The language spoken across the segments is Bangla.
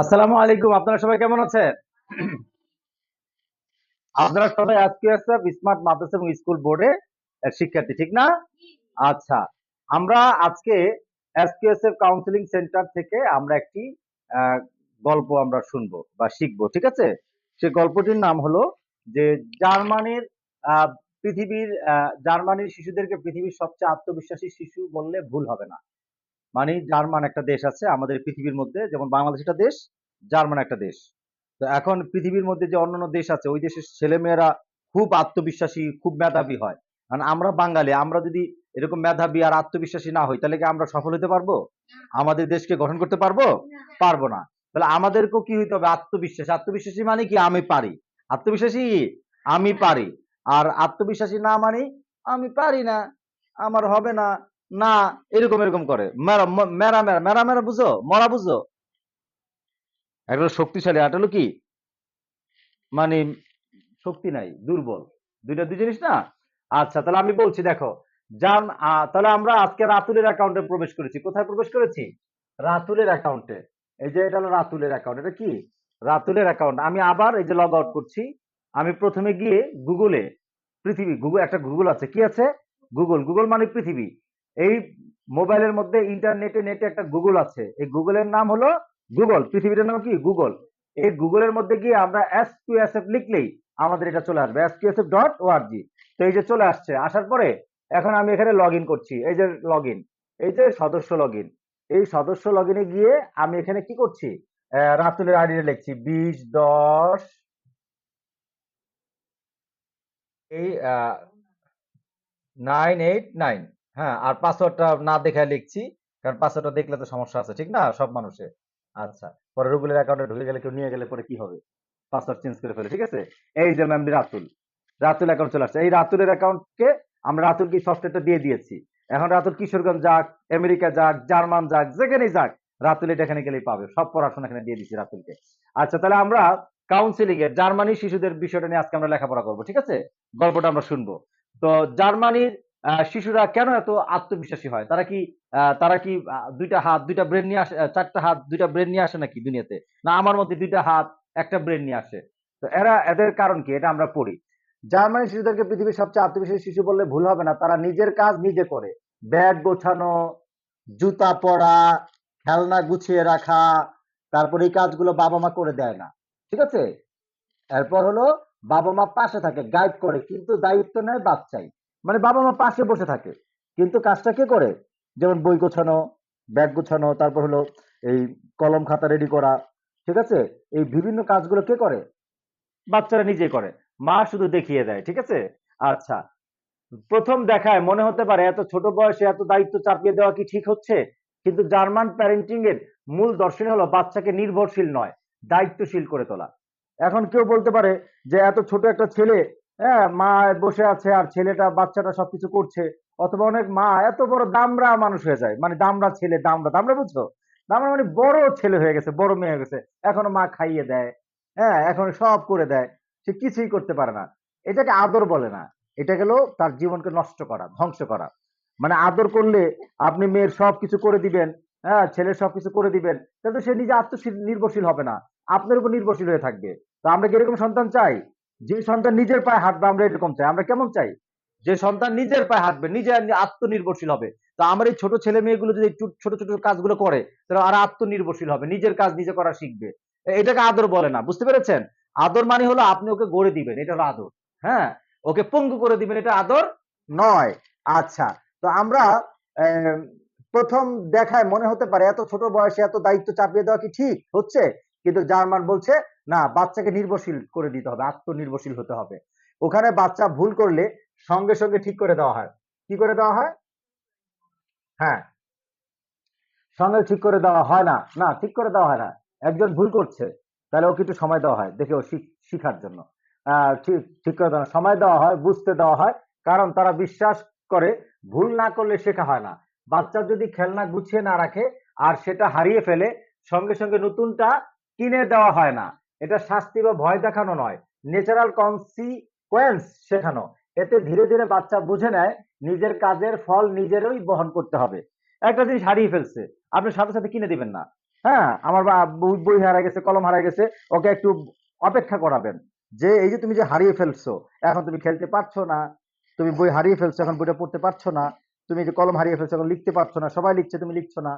আসসালামু আলাইকুম আপনারা সবাই কেমন আছেন? আপনারা সবাই আজকে স্মার্ট মাদ্রাসা এবং স্কুল বোর্ডে শিক্ষার্থী ঠিক না? আচ্ছা আমরা আজকে এসকিউএসএফ কাউন্সিলিং সেন্টার থেকে আমরা একটি গল্প আমরা শুনব বা শিখব ঠিক আছে? সেই গল্পটির নাম হলো যে জার্মানির আহ, পৃথিবীর আহ, জার্মানির শিশুদেরকে পৃথিবীর সবচেয়ে আত্মবিশ্বাসী শিশু বললে ভুল হবে না। মানে জার্মান একটা দেশ আছে, আমাদের পৃথিবীর মধ্যে, যেমন বাংলাদেশ একটা দেশ, জার্মান একটা দেশ। তো এখন পৃথিবীর মধ্যে যে অন্যান্য দেশ আছে, ওই দেশের ছেলেমেয়েরা খুব আত্মবিশ্বাসী, খুব মেধাবী হয়। কারণ আমরা বাঙালি, আমরা যদি এরকম মেধাবী আর আত্মবিশ্বাসী না হই, তাহলে কি আমরা সফল হতে পারব? আমাদের দেশকে গঠন করতে পারব? পারব না। তাহলে আমাদেরকেও কি হইতে হবে? আত্মবিশ্বাস। আত্মবিশ্বাসী মানে কি? আমি পারি। আত্মবিশ্বাসী? আমি পারি। আর আত্মবিশ্বাসী না মানে আমি পারি না, আমার হবে না। না, এরকম এরকম করে। মেরা মেরা মেরা মেরা বুঝো? মরা বুঝো? একটা শক্তিশালী একটা হলো কি? মানে শক্তি নাই, দুর্বল। দুইটা দুই জিনিস না? আচ্ছা তাহলে আমি বলছি, দেখো যান তাহলে আমরা আজকে রাতুলের অ্যাকাউন্টে প্রবেশ করেছি। কোথায় প্রবেশ করেছি? রাতুলের অ্যাকাউন্টে এই যে, এটা হলো রাতুলের অ্যাকাউন্ট এটা কি? রাতুলের অ্যাকাউন্ট আমি আবার এই যে লগ আউট করছি, আমি প্রথমে গিয়ে গুগলে পৃথিবী গুগল একটা গুগল আছে, কি আছে? গুগল গুগল মানে পৃথিবী। এই মোবাইলের মধ্যে ইন্টারনেটে নেটে একটা গুগল আছে। এই গুগলের নাম হলো গুগল পৃথিবীর নাম কি? গুগল এই গুগলের মধ্যে গিয়ে আমরা এস কিউ এস এফ লিখলেই আমাদের এটা চলে আসবে। S Q S F dot O R G তো এই যে চলে আসছে। আসার পরে এখন আমি এখানে লগ ইন করছি। এই যে লগ ইন এই যে সদস্য লগ ইন এই সদস্য লগ ইনে গিয়ে আমি এখানে কি করছি? রাতুলের আইডি লিখছি। বিশ দশ এই নাইন এইট নাইন হ্যাঁ আর পাসওয়ার্ডটা না দেখে লিখছি, কারণ পাসওয়ার্ডটা দেখলে তো সমস্যা আছে, ঠিক না? সব মানুষের আচ্ছা পরে রুবেলের অ্যাকাউন্টে ঢুকে গেলে কেউ নিয়ে গেলে পরে কি হবে? পাসওয়ার্ড চেঞ্জ করে ফেলে, ঠিক আছে? এই যে ম্যাম রাতুল রাতুল অ্যাকাউন্ট চলে আসছে। এই রাতুলের অ্যাকাউন্টকে আমরা রাতুলকে সফটওয়্যারটা দিয়ে দিয়েছি। এখন রাতুল কিশোরগঞ্জ যাক, আমেরিকা যাক, জার্মান যাক যেখানেই যাক, রাতুল এটা এখানে গেলেই পাবে। সব পড়াশোনা এখানে দিয়ে দিচ্ছি রাতুলকে। আচ্ছা তাহলে আমরা কাউন্সিলিং এর জার্মানি শিশুদের বিষয়টা নিয়ে আজকে আমরা লেখাপড়া করব, ঠিক আছে? গল্পটা আমরা শুনব। তো জার্মানির শিশুরা কেন এত আত্মবিশ্বাসী হয়? তারা কি তারা কি দুইটা হাত, দুইটা ব্রেন নিয়ে আসে চারটা হাত, দুইটা ব্রেন নিয়ে আসে নাকি দুনিয়াতে? না, আমার মধ্যে দুইটা হাত, একটা ব্রেন নিয়ে আসে। তো এরা, এদের কারণ কি? এটা আমরা পড়ি। জার্মানি শিশুদেরকে পৃথিবীর সবচেয়ে আত্মবিশ্বাসী শিশু বললে ভুল হবে না। তারা নিজের কাজ নিজে করে। ব্যাগ গোছানো, জুতা পরা, খেলনা গুছিয়ে রাখা, তারপরে এই কাজগুলো বাবা মা করে দেয় না। ঠিক আছে? এরপর হলো বাবা মা পাশে থাকে গাইড করে, কিন্তু দায়িত্ব নেয় বাচ্চাই। মানে বাবা মা পাশে বসে থাকে। কিন্তু কাজটা কে করে? যেমন বই গোছানো, ব্যাগ গোছানো, তারপর হলো এই কলম খাতা রেডি করা, ঠিক আছে? এই বিভিন্ন কাজগুলো কে করে? বাচ্চারা নিজে করে। মা শুধু দেখিয়ে দেয়, ঠিক আছে? আচ্ছা প্রথম দেখায় মনে হতে পারে এত ছোট বয়সে এত দায়িত্ব চাপিয়ে দেওয়া কি ঠিক হচ্ছে? কিন্তু জার্মান প্যারেন্টিং এর মূল দর্শন হলো বাচ্চাকে নির্ভরশীল নয়, দায়িত্বশীল করে তোলা। এখন কেউ বলতে পারে যে এত ছোট একটা ছেলে হ্যাঁ মা বসে আছে আর ছেলেটা, বাচ্চাটা সবকিছু করছে। অথবা অনেক মা এত বড় দামরা মানুষ হয়ে যায়। মানে দামরা ছেলে দামরা দামরা বুঝছ? দামড়া মানে বড় ছেলে হয়ে গেছে, বড় মেয়ে হয়ে গেছে। এখনও মা খাইয়ে দেয় হ্যাঁ এখন সব করে দেয়। সে কিছুই করতে পারে না। এটাকে আদর বলে না। এটা গেল তার জীবনকে নষ্ট করা, ধ্বংস করা। মানে আদর করলে আপনি মেয়ের সব কিছু করে দিবেন হ্যাঁ ছেলের সব কিছু করে দিবেন, তাহলে সে নিজে আত্মনির্ভরশীল হবে না। আপনার উপর নির্ভরশীল হয়ে থাকবে। তো আমরা কি এরকম সন্তান চাই? যে সন্তান নিজের পায়ে হাঁটবে, আমরা এরকম চাই। আমরা কেমন চাই? যে সন্তান নিজের পায়ে হাঁটবে, নিজে আত্মনির্ভরশীল হবে। তো আমার এই ছোট ছেলে মেয়েগুলো যদি ছোট ছোট কাজগুলো করে তাহলে আর আত্মনির্ভরশীল হবে, নিজের কাজ নিজে করা শিখবে। এটাকে আদর বলে না, বুঝতে পেরেছেন? আদর মানে হলো আপনি ওকে গড়ে দিবেন, এটা হলো আদর হ্যাঁ? ওকে পঙ্গু করে দিবেন, এটা আদর নয়। আচ্ছা তো আমরা প্রথম দেখায় মনে হতে পারে এত ছোট বয়সে এত দায়িত্ব চাপিয়ে দেওয়া কি ঠিক হচ্ছে? কিন্তু জার্মান বলছে না, বাচ্চাকে নির্ভরশীল করে দিতে হবে, আত্মনির্ভরশীল হতে হবে। ওখানে বাচ্চা ভুল করলে সঙ্গে সঙ্গে ঠিক করে দেওয়া হয়। কি করে দেওয়া হয়? হ্যাঁ। সঙ্গে ঠিক করে দেওয়া হয় না না, ঠিক করে দেওয়া হয় না। একজন ভুল করছে, তাহলে ওকে একটু সময় দেওয়া হয়, দেখে ও শিখ- শিখার জন্য। ঠিক করে দেওয়া সময় দেওয়া হয়, বুঝতে দেওয়া হয়, কারণ তারা বিশ্বাস করে, ভুল না করলে শেখা হয় না। বাচ্চা যদি খেলনা গুছিয়ে না রাখে, আর সেটা হারিয়ে ফেলে, সঙ্গে সঙ্গে নতুনটা কিনে দেওয়া হয় না। এটা শাস্তি বা ভয় দেখানো নয়। ন্যাচারাল কনসিকোয়েন্স শেখানো। এতে ধীরে ধীরে বাচ্চা বুঝে নেয়, নিজের কাজের ফল নিজেরই বহন করতে হবে। একটা জিনিস হারিয়ে ফেলছে, আপনি সাথে সাথে কিনে দিবেন না। হ্যাঁ আমার বই হারা গেছে, কলম হারা গেছে, ওকে একটু অপেক্ষা করাবেন। যে এই যে তুমি যে হারিয়ে ফেলছো, এখন তুমি খেলতে পারছ না, তুমি বই হারিয়ে ফেলছো, এখন বইটা পড়তে পারছ না, তুমি যে কলম হারিয়ে ফেলছো, এখন লিখতে পারছ না, সবাই লিখছে, তুমি লিখছো না।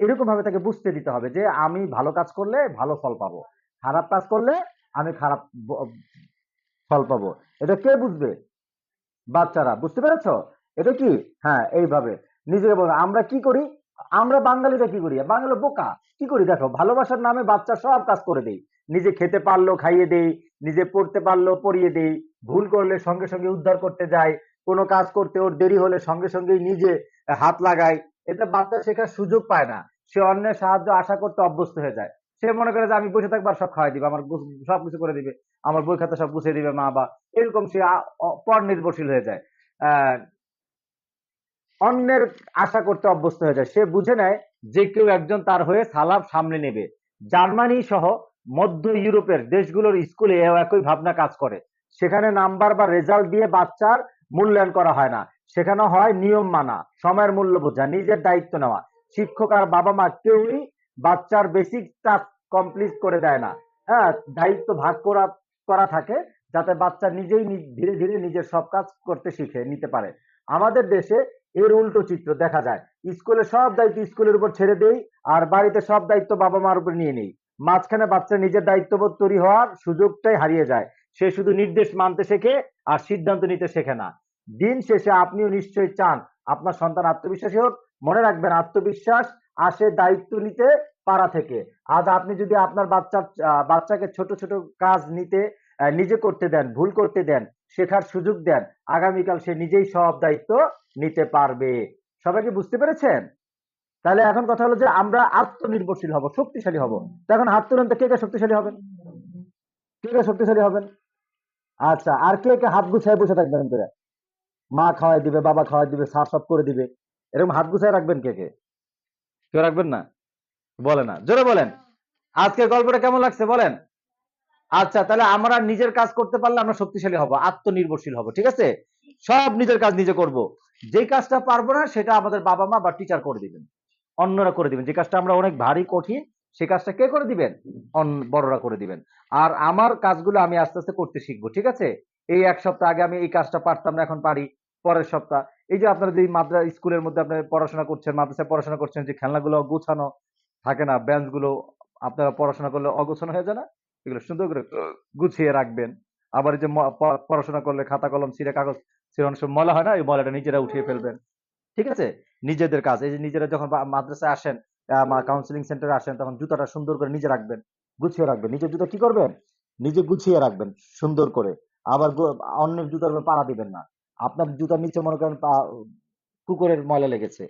এরকম ভাবে তাকে বুঝতে দিতে হবে যে, আমি ভালো কাজ করলে ভালো ফল পাবো। খারাপ কাজ করলে আমি খারাপ ফল পাবো। এটা কে বুঝবে? বাচ্চারা, বুঝতে পেরেছ? এটা কি? হ্যাঁ এইভাবে। নিজেকে বলো আমরা কি করি? আমরা বাঙালিরা কি করি? বাঙালি বোকা। কি করি? দেখো, ভালোবাসার নামে বাচ্চা সব কাজ করে দেই। নিজে খেতে পারল, খাইয়ে দেই, নিজে পড়তে পারল, পড়িয়ে দেই। ভুল করলে সঙ্গে সঙ্গে উদ্ধার করতে যায় কোনো কাজ করতে ওর দেরি হলে সঙ্গে সঙ্গেই নিজে হাত লাগায় এতে বাচ্চা শেখার সুযোগ পায় না। সে অন্যের সাহায্য আশা করতে অভ্যস্ত হয়ে যায়। সে মনে করে যে আমি বসে থাকবার সব খাওয়াই দিবে, আমার সব কিছু করে দিবে, আমার বই খাতা সব গুছিয়ে দিবে মা বা এরকম সে পর নির্ভরশীল হয়ে যায়। অন্যের আশা করতে অভ্যস্ত হয়ে যায়। সে বুঝে নেয় যে কেউ একজন তার হয়ে সালাম সামনে নেবে। জার্মানি সহ মধ্য ইউরোপের দেশগুলোর স্কুলে একই ভাবনা কাজ করে। সেখানে নাম্বার বা রেজাল্ট দিয়ে বাচ্চার মূল্যায়ন করা হয় না। সেখানে হয় নিয়ম মানা, সময়ের মূল্য বোঝা, নিজের দায়িত্ব নেওয়া। শিক্ষক আর বাবা মা কেউই বাচ্চার বেসিক টাস্ক কমপ্লিট করে দেয় না। হ্যাঁ দায়িত্ব ভাগ করা করা থাকে যাতে বাচ্চা নিজেই ধীরে ধীরে নিজের সব কাজ করতে শিখে, নিতে পারে। আমাদের দেশে এর উল্টো চিত্র দেখা যায়। স্কুলে সব দায়িত্ব স্কুলের উপর ছেড়ে দেই আর বাড়িতে সব দায়িত্ব বাবা মার উপর নিয়ে নেই। মাঝখানে বাচ্চা নিজের দায়িত্ববোধ তৈরি হওয়ার সুযোগটাই হারিয়ে যায়। সে শুধু নির্দেশ মানতে শেখে আর সিদ্ধান্ত নিতে শেখে না। দিন শেষে আপনিও নিশ্চয়ই চান আপনার সন্তান আত্মবিশ্বাসী হোক, মনে রাখবেন আত্মবিশ্বাস আসে দায়িত্ব নিতে পারা থেকে। আজ আপনি যদি আপনার বাচ্চা বাচ্চাকে ছোট ছোট কাজ নিতে নিজে করতে দেন, ভুল করতে দেন, শেখার সুযোগ দেন, আগামীকাল সে নিজেই সব দায়িত্ব নিতে পারবে। সবাইকে বুঝতে পেরেছেন? তাহলে এখন কথা হলো যে আমরা আত্মনির্ভরশীল হব, শক্তিশালী হব। এখন হাত তুলেন তো কে কে শক্তিশালী হবেন? কে কে শক্তিশালী হবেন? আচ্ছা আর কে কে হাত গুছায় বসে থাকবেন মা খাওয়াই দিবে, বাবা খাওয়াই দিবে সাফ সাফ করে দিবে। এরকম হাত গুছায় রাখবেন কে কে? কেউ রাখবেন না? বলে না। জোরে বলেন। আজকের গল্পটা কেমন লাগছে বলেন? আচ্ছা তাহলে আমরা নিজের কাজ করতে পারলে আমরা শক্তিশালী হব, আত্মনির্ভরশীল হব, ঠিক আছে? সব নিজের কাজ নিজে করব। যে কাজটা পারব না, সেটা আমাদের বাবা মা বা টিচার করে দিবেন। অন্যরা করে দিবেন। যে কাজটা আমরা অনেক ভারী, কঠিন, সে কাজটা কে করে দিবেন? বড়রা করে দিবেন। আর আমার কাজগুলো আমি আস্তে আস্তে করতে শিখব, ঠিক আছে? এই এক সপ্তাহ আগে আমি এই কাজটা পারতাম না, এখন পারি, পরের সপ্তাহ এই যে আপনারা যে মাদ্রা স্কুলের মধ্যে আপনারা পড়াশোনা করছেন মাদ্রাসায় পড়াশোনা করছেন যে খেলনাগুলো গোছানো থাকে না বেঞ্চগুলো আপনারা পড়াশোনা করলে অগোছানো হয়ে যায় না? এগুলো সুন্দর করে গুছিয়ে রাখবেন। আবার এই যে পড়াশোনা করলে খাতা কলম ছিঁড়ে কাগজ ছিঁড়ে অনেক সময় ময়লা হয় না? এই ময়লাটা নিজেরা উঠিয়ে ফেলবেন। ঠিক আছে? নিজেদের কাজ। এই যে নিজেরা যখন মাদ্রাসায় আসেন কাউন্সিলিং সেন্টারে আসেন তখন জুতাটা সুন্দর করে নিজে রাখবেন গুছিয়ে রাখবেন। নিজের জুতা কি করবেন? নিজে গুছিয়ে রাখবেন সুন্দর করে। আবার অন্যের জুতার উপর পাড়া দিবেন না। আপনার জুতার নিচে মনে করেন কুকুরের ময়লা লেগেছে।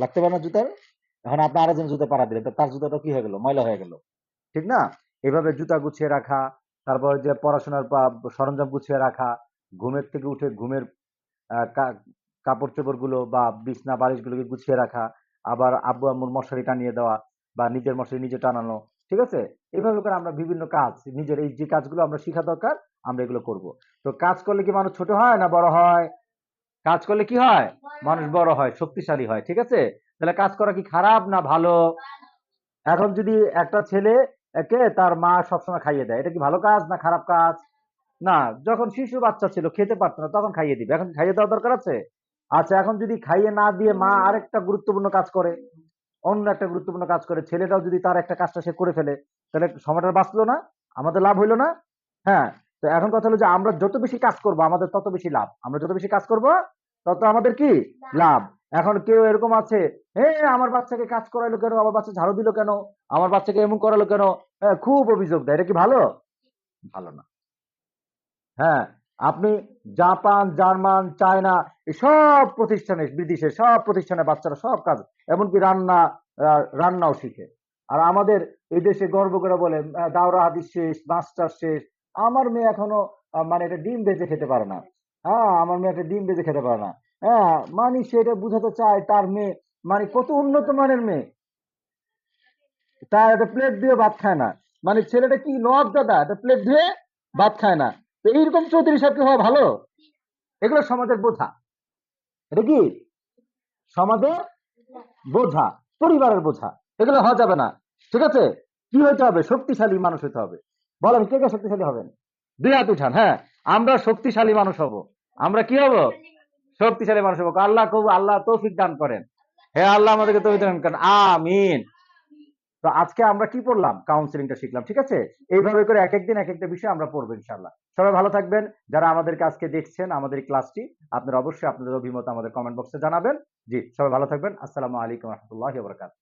লাগতে পারে না জুতার? এখন আপনি আরেকজন জুতা পাড়া দিলেন তার জুতাটা কি হয়ে গেল? ময়লা হয়ে গেল। ঠিক না? এভাবে জুতা গুছিয়ে রাখা, তারপর যে পড়াশোনার সরঞ্জাম গুছিয়ে রাখা, ঘুমের থেকে উঠে ঘুমের কাপড় চোপড়গুলো বা বিছনা বালিশ গুলোকে গুছিয়ে রাখা, আবার আব্বু আম্মুর মশারি টানিয়ে দেওয়া বা নিজের মশারি নিজে টানানো ঠিক আছে? এইভাবে করে আমরা বিভিন্ন কাজ, নিজের এই যে কাজগুলো আমরা শেখা দরকার, আমরা এগুলো করব। তো কাজ করলে কি মানুষ ছোট হয় না বড় হয়? কাজ করলে কি হয়? মানুষ বড় হয়, শক্তিশালী হয়, ঠিক আছে? তাহলে কাজ করা কি খারাপ না ভালো? এখন যদি একটা ছেলে একে তার মা সবসময় খাইয়ে দেয়, এটা কি ভালো কাজ না খারাপ কাজ? না, যখন শিশু বাচ্চা ছিল, খেতে পারতো না, তখন খাইয়ে দিবে। এখন খাইয়ে দেওয়া দরকার আছে? আচ্ছা এখন যদি খাইয়ে না দিয়ে মা আরেকটা গুরুত্বপূর্ণ কাজ করে অন্য একটা গুরুত্বপূর্ণ কাজ করে ছেলেটাও যদি তার একটা কাজটা সে করে ফেলে তাহলে সময়টা বাঁচলো না আমাদের লাভ হইল না হ্যাঁ? তো এখন কথা হলো যে আমরা যত বেশি কাজ করব আমাদের তত বেশি লাভ। আমরা যত বেশি কাজ করব তত আমাদের কি? লাভ। এখন কেউ এরকম আছে হে আমার বাচ্চাকে কাজ করাইলো কেন? আমার বাচ্চা ঝাড়ু দিল কেন? আমার বাচ্চাকে এমন করালো কেন? হ্যাঁ, খুব অভিযোগ দেয়। এটা কি ভালো? ভালো না। হ্যাঁ আপনি জাপান জার্মান চায়না এই সব প্রতিষ্ঠানে বিদেশে সব প্রতিষ্ঠানে বাচ্চারা সব কাজ এমনকি রান্না রান্নাও শিখে। আর আমাদের এই দেশে গর্ব করে বলে দাওরা হাদিস শেষ, মাস্টার শেষ। আমার মেয়ে এখনও মানে এটা ডিম বেজে খেতে পারে না। হ্যাঁ আমার মেয়ে একটা ডিম বেজে খেতে পারে না। হ্যাঁ মানে সে এটা বুঝাতে চায় তার মেয়ে মানে কত উন্নত মানের মেয়ে। তার একটা প্লেট দিয়ে ভাত খায় না। মানে ছেলেটা কি নব দাদা? একটা প্লেট দিয়ে ভাত খায় না। তো এইরকম চৌধুরী সাহেব কি হওয়া ভালো? এগুলো সমাজের বোঝা। এটা কি? সমাজের বোঝা, পরিবারের বোঝা, এগুলো হওয়া যাবে না। ঠিক আছে? কি হইতে হবে? শক্তিশালী মানুষ হইতে হবে। বলেন, কে কে শক্তিশালী হবেন? দুই হাত উঠান হ্যাঁ আমরা শক্তিশালী মানুষ হব। আমরা কি হব? শক্তিশালী মানুষ হব। আল্লাহ কবু আল্লাহ তৌফিক দান করেন। হ্যাঁ আল্লাহ, আমাদেরকে তৌফিক দান করেন। আমিন। তো আজকে আমরা কি পড়লাম? কাউন্সিলিংটা শিখলাম, ঠিক আছে? এইভাবে করে এক একদিন এক একটা বিষয় আমরা পড়ব ইনশাল্লাহ সবাই ভালো থাকবেন। যারা আমাদেরকে আজকে দেখছেন আমাদের ক্লাসটি আপনারা অবশ্যই আপনাদের অভিমত আমাদের কমেন্ট বক্সে জানাবেন। জি, সবাই ভালো থাকবেন। আসসালামু আলাইকুম রহমতুল্লাহ বরকাত